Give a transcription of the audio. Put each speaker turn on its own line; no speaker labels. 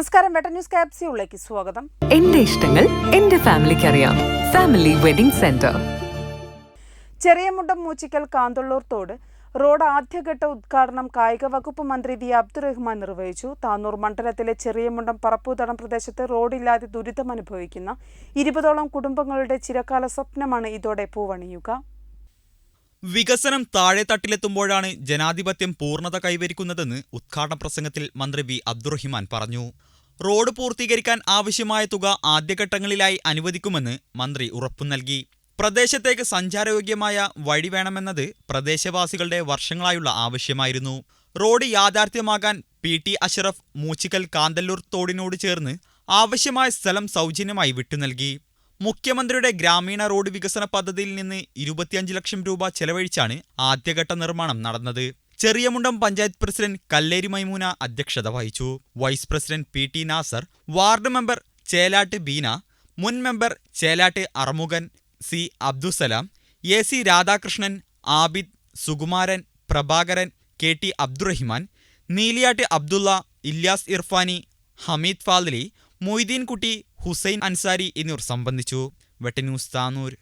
നമസ്കാരം വെട്ട ന്യൂസ് ക്യാപ്സ്യൂളിലേക്ക് സ്വാഗതം.
എന്റെ ഇഷ്ടങ്ങൾ എന്റെ ഫാമിലിക്ക് അറിയാം. Family wedding centre.
Cheriyamundam Moochikkal Kanthallur തോട്. റോഡ് ആദ്യഘട്ട ഉദ്ഘാടനം കായിക വകുപ്പ് മന്ത്രി വി. അബ്ദുറഹ്മാൻ നിർവഹിച്ചു. താനൂർ മണ്ഡലത്തിലെ ചെറിയമുണ്ടം പറപ്പൂതടം പ്രദേശത്ത് റോഡില്ലാതെ ദുരിതമനുഭവിക്കുന്ന ഇരുപതോളം കുടുംബങ്ങളുടെ ചിരകാല സ്വപ്നമാണ് ഇതോടെ പൂവണിയുക.
വികസനം താഴെ തട്ടിലെത്തുമ്പോഴാണ് ജനാധിപത്യം പൂർണത കൈവരിക്കുന്നതെന്ന് ഉദ്ഘാടന പ്രസംഗത്തിൽ മന്ത്രി വി. അബ്ദുറഹിമാൻ പറഞ്ഞു. റോഡ് പൂർത്തീകരിക്കാൻ ആവശ്യമായ തുക ആദ്യഘട്ടങ്ങളിലായി അനുവദിക്കുമെന്ന് മന്ത്രി ഉറപ്പു നൽകി. പ്രദേശത്തേക്ക് സഞ്ചാരയോഗ്യമായ വഴി വേണമെന്നത് പ്രദേശവാസികളുടെ വർഷങ്ങളായുള്ള ആവശ്യമായിരുന്നു. റോഡ് യാഥാർത്ഥ്യമാകാൻ പി ടി അഷറഫ് മൂച്ചിക്കൽ കാന്തല്ലൂർ തോടിനോട് ചേർന്ന് ആവശ്യമായ സ്ഥലം സൗജന്യമായി വിട്ടുനൽകി മുഖ്യമന്ത്രിയുടെ ഗ്രാമീണ റോഡ് വികസന പദ്ധതിയിൽ നിന്ന് ഇരുപത്തിയഞ്ച് ലക്ഷം രൂപ ചെലവഴിച്ചാണ് ആദ്യഘട്ട നിർമ്മാണം നടന്നത്. ചെറിയമുണ്ടം പഞ്ചായത്ത് പ്രസിഡന്റ് കല്ലേരി മൈമൂന അധ്യക്ഷത വഹിച്ചു. Vice president P T Nasar ward member Chelat Beena മുൻ member Chelat Arumukhan C Abdussalam A C Radhakrishnan Abid Sukumaran Prabhakaran K T Abdurahiman Neeliyat Abdulla Ilyas Irfani Hameed Fadali Moideenkutty Hussain Ansari എന്നിവർ സംബന്ധിച്ചു. വെട്ടന്യൂസ് താനൂർ.